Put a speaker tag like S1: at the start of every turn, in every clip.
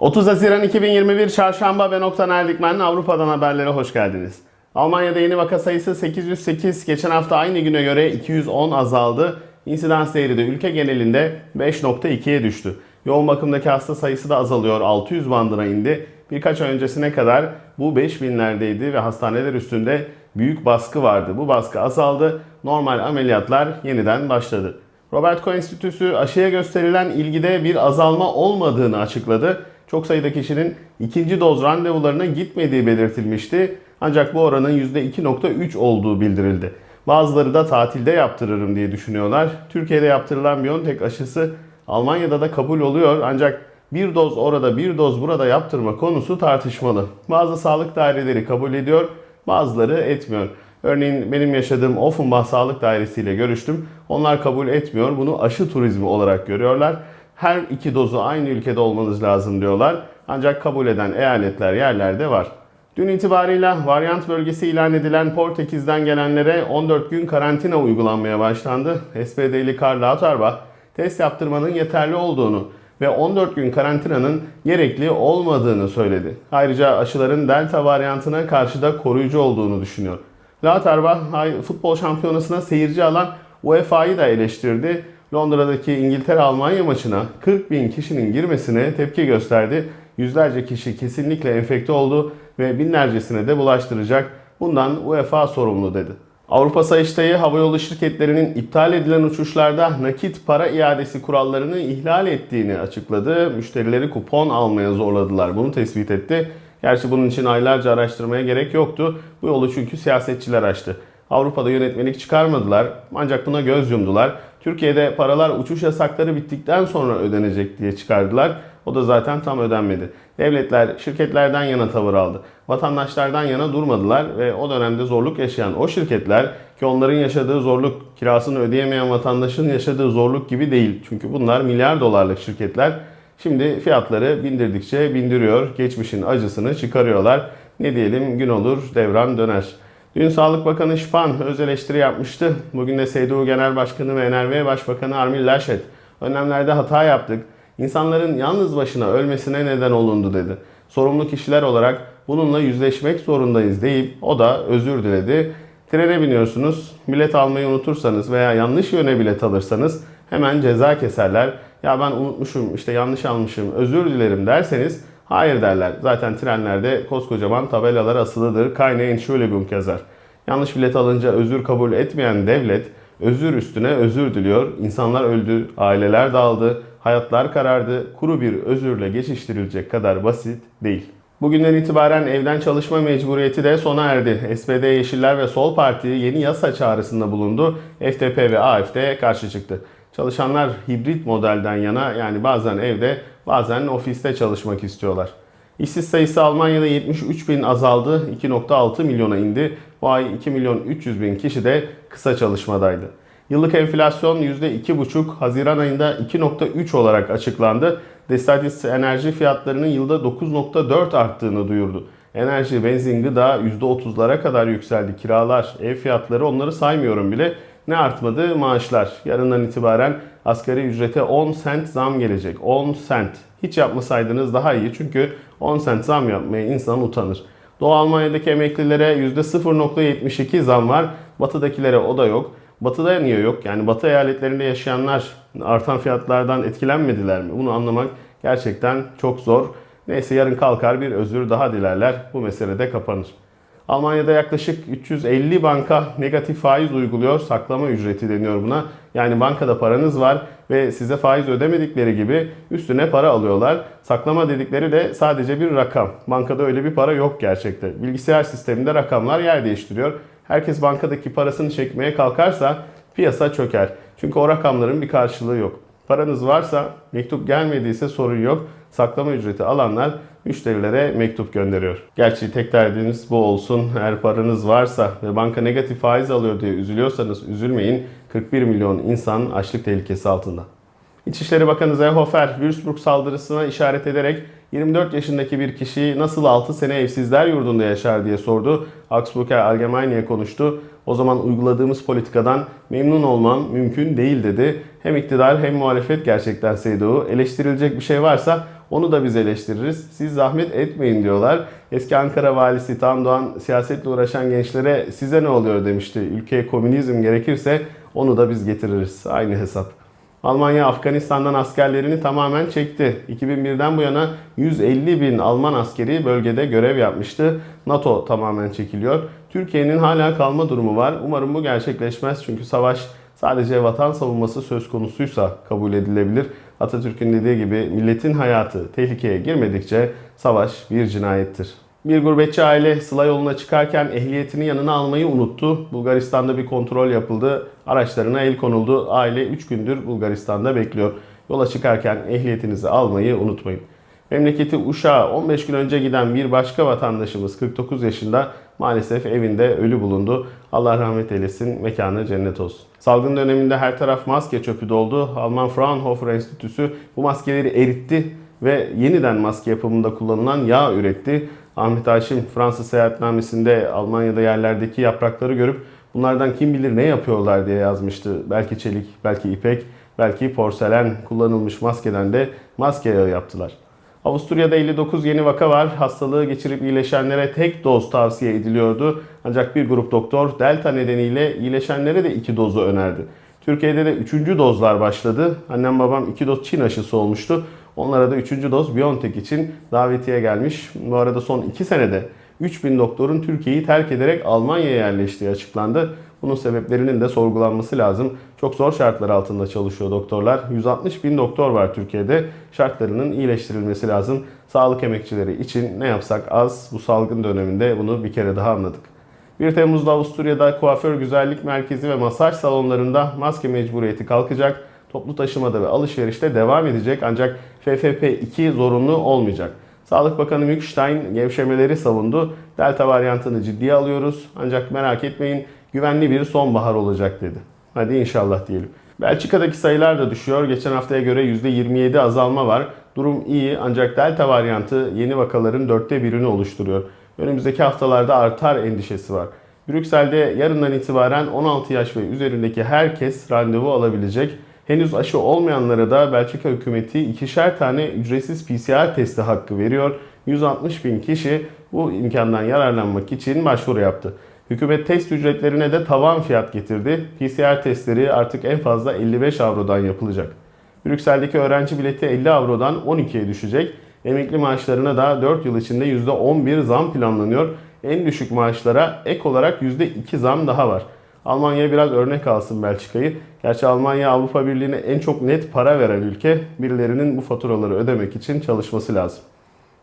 S1: 30 Haziran 2021 Çarşamba ben Oktan Erdikmen Avrupa'dan haberlere hoş geldiniz. Almanya'da yeni vaka sayısı 808, geçen hafta aynı güne göre 210 azaldı. İnsidans değeri de ülke genelinde 5.2'ye düştü. Yoğun bakımdaki hasta sayısı da azalıyor, 600 bandına indi. Birkaç ay öncesine kadar bu 5000'lerdeydi ve hastaneler üstünde büyük baskı vardı. Bu baskı azaldı, normal ameliyatlar yeniden başladı. Robert Koch Enstitüsü aşıya gösterilen ilgide bir azalma olmadığını açıkladı. Çok sayıda kişinin ikinci doz randevularına gitmediği belirtilmişti. Ancak bu oranın %2.3 olduğu bildirildi. Bazıları da tatilde yaptırırım diye düşünüyorlar. Türkiye'de yaptırılan Biontech aşısı Almanya'da da kabul oluyor ancak bir doz orada bir doz burada yaptırma konusu tartışmalı. Bazı sağlık daireleri kabul ediyor, bazıları etmiyor. Örneğin benim yaşadığım Offenbach Sağlık Dairesi ile görüştüm. Onlar kabul etmiyor. Bunu aşı turizmi olarak görüyorlar. Her iki dozu aynı ülkede olmanız lazım diyorlar. Ancak kabul eden eyaletler yerlerde var. Dün itibariyle varyant bölgesi ilan edilen Portekiz'den gelenlere 14 gün karantina uygulanmaya başlandı. SPD'li Karl Lauterbach test yaptırmanın yeterli olduğunu ve 14 gün karantinanın gerekli olmadığını söyledi. Ayrıca aşıların delta varyantına karşı da koruyucu olduğunu düşünüyor. Lauterbach futbol şampiyonasına seyirci alan UEFA'yı da eleştirdi. Londra'daki İngiltere-Almanya maçına 40 bin kişinin girmesine tepki gösterdi. Yüzlerce kişi kesinlikle enfekte oldu ve binlercesine de bulaştıracak. Bundan UEFA sorumlu dedi. Avrupa Sayıştayı havayolu şirketlerinin iptal edilen uçuşlarda nakit para iadesi kurallarını ihlal ettiğini açıkladı. Müşterileri kupon almaya zorladılar. Bunu tespit etti. Gerçi bunun için aylarca araştırmaya gerek yoktu. Bu yolu çünkü siyasetçiler açtı. Avrupa'da yönetmelik çıkarmadılar ancak buna göz yumdular. Türkiye'de paralar uçuş yasakları bittikten sonra ödenecek diye çıkardılar. O da zaten tam ödenmedi. Devletler şirketlerden yana tavır aldı. Vatandaşlardan yana durmadılar ve o dönemde zorluk yaşayan o şirketler ki onların yaşadığı zorluk kirasını ödeyemeyen vatandaşın yaşadığı zorluk gibi değil. Çünkü bunlar milyar dolarlık şirketler. Şimdi fiyatları bindirdikçe bindiriyor. Geçmişin acısını çıkarıyorlar. Ne diyelim gün olur devran döner. Dün Sağlık Bakanı Şpan öz eleştiri yapmıştı. Bugün de SDU Genel Başkanı ve NRV Başbakanı Armin Laschet önlemlerde hata yaptık. İnsanların yalnız başına ölmesine neden olundu dedi. Sorumlu kişiler olarak bununla yüzleşmek zorundayız deyip o da özür diledi. Trene biniyorsunuz, bilet almayı unutursanız veya yanlış yöne bilet alırsanız hemen ceza keserler. Ya ben unutmuşum, işte yanlış almışım, özür dilerim derseniz hayır derler. Zaten trenlerde koskocaman tabelalar asılıdır. Keine Entschuldigung yazar. Yanlış bilet alınca özür kabul etmeyen devlet özür üstüne özür diliyor. İnsanlar öldü, aileler dağıldı, hayatlar karardı. Kuru bir özürle geçiştirilecek kadar basit değil. Bugünden itibaren evden çalışma mecburiyeti de sona erdi. SPD, Yeşiller ve Sol Parti yeni yasa çağrısında bulundu. FDP ve AFD karşı çıktı. Çalışanlar hibrit modelden yana yani bazen evde bazen ofiste çalışmak istiyorlar. İşsiz sayısı Almanya'da 73 bin azaldı, 2.6 milyona indi. Bu ay 2 milyon 300 bin kişi de kısa çalışmadaydı. Yıllık enflasyon %2,5, Haziran ayında 2.3 olarak açıklandı. Destatis enerji fiyatlarının yılda 9.4 arttığını duyurdu. Enerji, benzin, gıda %30'lara kadar yükseldi. Kiralar, ev fiyatları onları saymıyorum bile. Ne artmadı? Maaşlar. Yarından itibaren asgari ücrete 10 sent zam gelecek. 10 sent. Hiç yapmasaydınız daha iyi çünkü 10 sent zam yapmaya insan utanır. Doğu Almanya'daki emeklilere %0.72 zam var. Batıdakilere o da yok. Batıda niye yok? Yani Batı eyaletlerinde yaşayanlar artan fiyatlardan etkilenmediler mi? Bunu anlamak gerçekten çok zor. Neyse yarın kalkar bir özür daha dilerler. Bu mesele de kapanır. Almanya'da yaklaşık 350 banka negatif faiz uyguluyor. Saklama ücreti deniyor buna. Yani bankada paranız var ve size faiz ödemedikleri gibi üstüne para alıyorlar. Saklama dedikleri de sadece bir rakam. Bankada öyle bir para yok gerçekte. Bilgisayar sisteminde rakamlar yer değiştiriyor. Herkes bankadaki parasını çekmeye kalkarsa piyasa çöker. Çünkü o rakamların bir karşılığı yok. Paranız varsa, mektup gelmediyse sorun yok. Saklama ücreti alanlar müşterilere mektup gönderiyor. Gerçi tek derdiniz bu olsun. Eğer paranız varsa ve banka negatif faiz alıyor diye üzülüyorsanız üzülmeyin. 41 milyon insan açlık tehlikesi altında. İçişleri Bakanı Seehofer, Würzburg saldırısına işaret ederek 24 yaşındaki bir kişi nasıl 6 sene evsizler yurdunda yaşar diye sordu. Augsburger Allgemeine'ye konuştu. O zaman uyguladığımız politikadan memnun olmam mümkün değil dedi. Hem iktidar hem muhalefet gerçekten CDU. Eleştirilecek bir şey varsa onu da biz eleştiririz. Siz zahmet etmeyin diyorlar. Eski Ankara valisi Tan Doğan siyasetle uğraşan gençlere size ne oluyor demişti. Ülkeye komünizm gerekirse onu da biz getiririz. Aynı hesap. Almanya Afganistan'dan askerlerini tamamen çekti. 2001'den bu yana 150 bin Alman askeri bölgede görev yapmıştı. NATO tamamen çekiliyor. Türkiye'nin hala kalma durumu var. Umarım bu gerçekleşmez çünkü savaş sadece vatan savunması söz konusuysa kabul edilebilir. Atatürk'ün dediği gibi milletin hayatı tehlikeye girmedikçe savaş bir cinayettir. Bir gurbetçi aile Sıla yoluna çıkarken ehliyetini yanına almayı unuttu. Bulgaristan'da bir kontrol yapıldı. Araçlarına el konuldu. Aile 3 gündür Bulgaristan'da bekliyor. Yola çıkarken ehliyetinizi almayı unutmayın. Memleketi Uşak'a 15 gün önce giden bir başka vatandaşımız 49 yaşında maalesef evinde ölü bulundu. Allah rahmet eylesin, mekanı cennet olsun. Salgın döneminde her taraf maske çöpü doldu. Alman Fraunhofer Enstitüsü bu maskeleri eritti ve yeniden maske yapımında kullanılan yağ üretti. Ahmet Haşim Fransız seyahatnamesinde Almanya'da yerlerdeki yaprakları görüp bunlardan kim bilir ne yapıyorlar diye yazmıştı. Belki çelik, belki ipek, belki porselen kullanılmış maskeden de maske yağı yaptılar. Avusturya'da 59 yeni vaka var. Hastalığı geçirip iyileşenlere tek doz tavsiye ediliyordu. Ancak bir grup doktor delta nedeniyle iyileşenlere de iki dozu önerdi. Türkiye'de de 3. dozlar başladı. Annem babam 2 doz Çin aşısı olmuştu. Onlara da 3. doz BioNTech için davetiye gelmiş. Bu arada son 2 senede 3000 doktorun Türkiye'yi terk ederek Almanya'ya yerleştiği açıklandı. Bunun sebeplerinin de sorgulanması lazım. Çok zor şartlar altında çalışıyor doktorlar. 160 bin doktor var Türkiye'de. Şartlarının iyileştirilmesi lazım. Sağlık emekçileri için ne yapsak az. Bu salgın döneminde bunu bir kere daha anladık. 1 Temmuz'da Avusturya'da kuaför güzellik merkezi ve masaj salonlarında maske mecburiyeti kalkacak. Toplu taşımada ve alışverişte devam edecek ancak FFP2 zorunlu olmayacak. Sağlık Bakanı Mükstein gevşemeleri savundu. Delta varyantını ciddiye alıyoruz ancak merak etmeyin güvenli bir sonbahar olacak dedi. Hadi inşallah diyelim. Belçika'daki sayılar da düşüyor. Geçen haftaya göre %27 azalma var. Durum iyi ancak delta varyantı yeni vakaların dörtte birini oluşturuyor. Önümüzdeki haftalarda artar endişesi var. Brüksel'de yarından itibaren 16 yaş ve üzerindeki herkes randevu alabilecek. Henüz aşı olmayanlara da Belçika hükümeti ikişer tane ücretsiz PCR testi hakkı veriyor. 160 bin kişi bu imkandan yararlanmak için başvuru yaptı. Hükümet test ücretlerine de tavan fiyat getirdi. PCR testleri artık en fazla 55 avrodan yapılacak. Brüksel'deki öğrenci bileti 50 avrodan 12'ye düşecek. Emekli maaşlarına da 4 yıl içinde %11 zam planlanıyor. En düşük maaşlara ek olarak %2 zam daha var. Almanya biraz örnek alsın Belçika'yı. Gerçi Almanya Avrupa Birliği'ne en çok net para veren ülke. Birilerinin bu faturaları ödemek için çalışması lazım.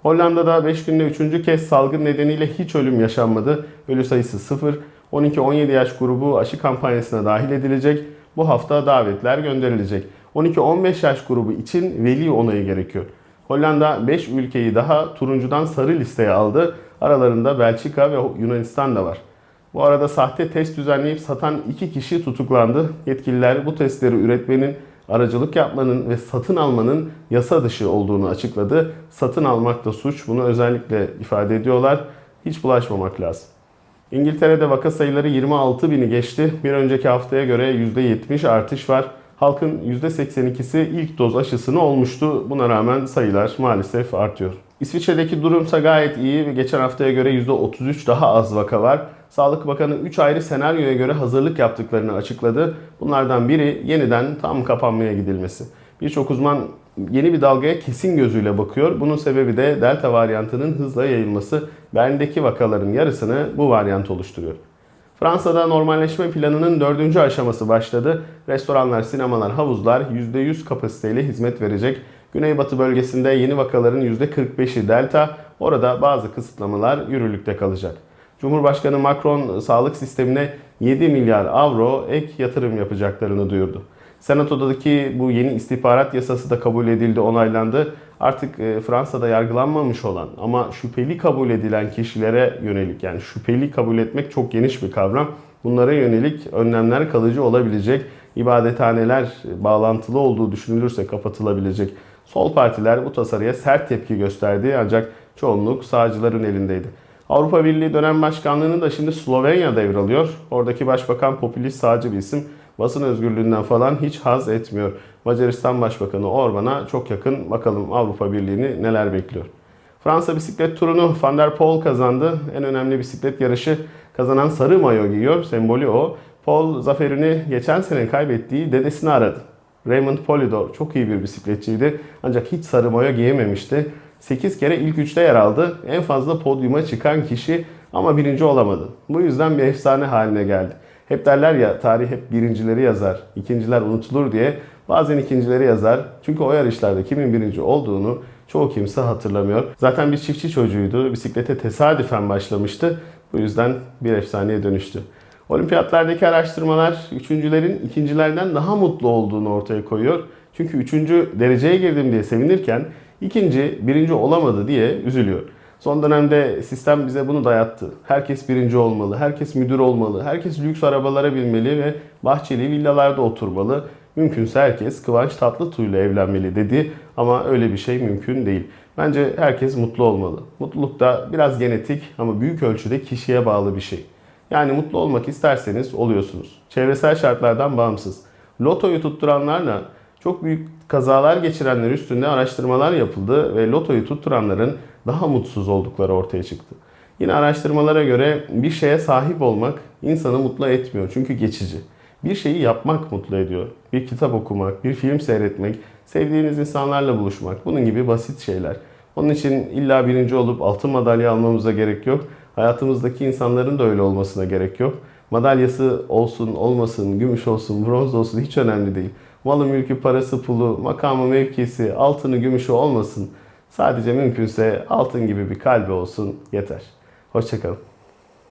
S1: Hollanda'da 5 günde 3. kez salgın nedeniyle hiç ölüm yaşanmadı. Ölü sayısı 0. 12-17 yaş grubu aşı kampanyasına dahil edilecek. Bu hafta davetler gönderilecek. 12-15 yaş grubu için veli onayı gerekiyor. Hollanda 5 ülkeyi daha turuncudan sarı listeye aldı. Aralarında Belçika ve Yunanistan da var. Bu arada sahte test düzenleyip satan iki kişi tutuklandı. Yetkililer bu testleri üretmenin, aracılık yapmanın ve satın almanın yasa dışı olduğunu açıkladı. Satın almak da suç. Bunu özellikle ifade ediyorlar. Hiç bulaşmamak lazım. İngiltere'de vaka sayıları 26 bini geçti. Bir önceki haftaya göre %70 artış var. Halkın %82'si ilk doz aşısını olmuştu. Buna rağmen sayılar maalesef artıyor. İsviçre'deki durumsa gayet iyi ve geçen haftaya göre %33 daha az vaka var. Sağlık Bakanı 3 ayrı senaryoya göre hazırlık yaptıklarını açıkladı. Bunlardan biri yeniden tam kapanmaya gidilmesi. Birçok uzman yeni bir dalgaya kesin gözüyle bakıyor. Bunun sebebi de delta varyantının hızla yayılması. Berlin'deki vakaların yarısını bu varyant oluşturuyor. Fransa'da normalleşme planının dördüncü aşaması başladı. Restoranlar, sinemalar, havuzlar %100 kapasiteyle hizmet verecek. Güneybatı bölgesinde yeni vakaların %45'i delta. Orada bazı kısıtlamalar yürürlükte kalacak. Cumhurbaşkanı Macron sağlık sistemine 7 milyar avro ek yatırım yapacaklarını duyurdu. Senato'daki bu yeni istihbarat yasası da kabul edildi, onaylandı. Artık e, Fransa'da yargılanmamış olan ama şüpheli kabul edilen kişilere yönelik yani şüpheli kabul etmek çok geniş bir kavram. Bunlara yönelik önlemler kalıcı olabilecek. İbadethaneler bağlantılı olduğu düşünülürse kapatılabilecek. Sol partiler bu tasarıya sert tepki gösterdi ancak çoğunluk sağcıların elindeydi. Avrupa Birliği dönem başkanlığını da şimdi Slovenya devralıyor. Oradaki başbakan popülist sağcı bir isim. Basın özgürlüğünden falan hiç haz etmiyor. Macaristan Başbakanı Orban'a çok yakın. Bakalım Avrupa Birliği'ni neler bekliyor. Fransa bisiklet turunu Van der Poel kazandı. En önemli bisiklet yarışı kazanan sarı mayo giyiyor. Sembolü o. Paul zaferini geçen sene kaybettiği dedesini aradı. Raymond Polidor çok iyi bir bisikletçiydi ancak hiç sarı mayo giyememişti. 8 kere ilk üçte yer aldı. En fazla podyuma çıkan kişi ama birinci olamadı. Bu yüzden bir efsane haline geldi. Hep derler ya tarih hep birincileri yazar, ikinciler unutulur diye bazen ikincileri yazar. Çünkü o yarışlarda kimin birinci olduğunu çoğu kimse hatırlamıyor. Zaten bir çiftçi çocuğuydu. Bisiklete tesadüfen başlamıştı. Bu yüzden bir efsaneye dönüştü. Olimpiyatlardaki araştırmalar üçüncülerin ikincilerden daha mutlu olduğunu ortaya koyuyor. Çünkü üçüncü dereceye girdim diye sevinirken ikinci birinci olamadı diye üzülüyor. Son dönemde sistem bize bunu dayattı. Herkes birinci olmalı, herkes müdür olmalı, herkes lüks arabalara binmeli ve bahçeli villalarda oturmalı. Mümkünse herkes Kıvanç Tatlıtuğ'yla evlenmeli dedi ama öyle bir şey mümkün değil. Bence herkes mutlu olmalı. Mutluluk da biraz genetik ama büyük ölçüde kişiye bağlı bir şey. Yani mutlu olmak isterseniz oluyorsunuz. Çevresel şartlardan bağımsız. Lotoyu tutturanlarla çok büyük kazalar geçirenler üstünde araştırmalar yapıldı ve lotoyu tutturanların daha mutsuz oldukları ortaya çıktı. Yine araştırmalara göre bir şeye sahip olmak insanı mutlu etmiyor çünkü geçici. Bir şeyi yapmak mutlu ediyor. Bir kitap okumak, bir film seyretmek, sevdiğiniz insanlarla buluşmak bunun gibi basit şeyler. Onun için illa birinci olup altın madalya almamıza gerek yok. Hayatımızdaki insanların da öyle olmasına gerek yok. Madalyası olsun, olmasın, gümüş olsun, bronz olsun hiç önemli değil. Malı, mülkü, parası, pulu, makamı, mevkisi, altını, gümüşü olmasın. Sadece mümkünse altın gibi bir kalbi olsun yeter. Hoşçakalın.